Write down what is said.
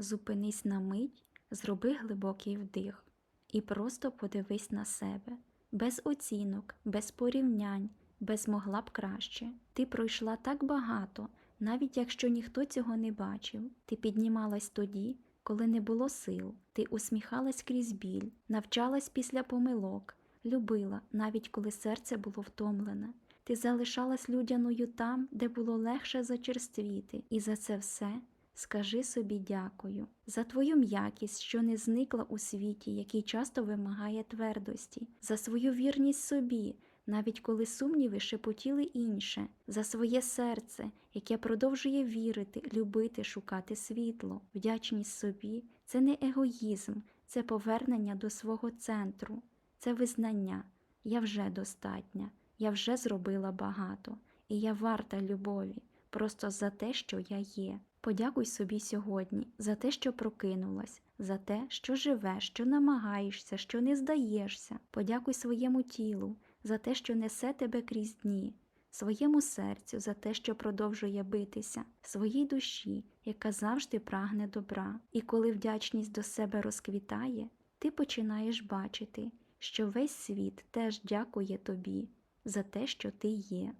Зупинись на мить, зроби глибокий вдих і просто подивись на себе. Без оцінок, без порівнянь, без могла б краще. Ти пройшла так багато, навіть якщо ніхто цього не бачив. Ти піднімалась тоді, коли не було сил. Ти усміхалась крізь біль, навчалась після помилок, любила, навіть коли серце було втомлене. Ти залишалась людяною там, де було легше зачерствіти, і за це все скажи собі дякую, за твою м'якість, що не зникла у світі, який часто вимагає твердості, за свою вірність собі, навіть коли сумніви шепотіли інше, за своє серце, яке продовжує вірити, любити, шукати світло, вдячність собі це не егоїзм, це повернення до свого центру, це визнання. Я вже достатня, я вже зробила багато, і я варта любові, просто за те, що я є. Подякуй собі сьогодні за те, що прокинулась, за те, що живеш, що намагаєшся, що не здаєшся. Подякуй своєму тілу за те, що несе тебе крізь дні, своєму серцю за те, що продовжує битися, своїй душі, яка завжди прагне добра. І коли вдячність до себе розквітає, ти починаєш бачити, що весь світ теж дякує тобі за те, що ти є.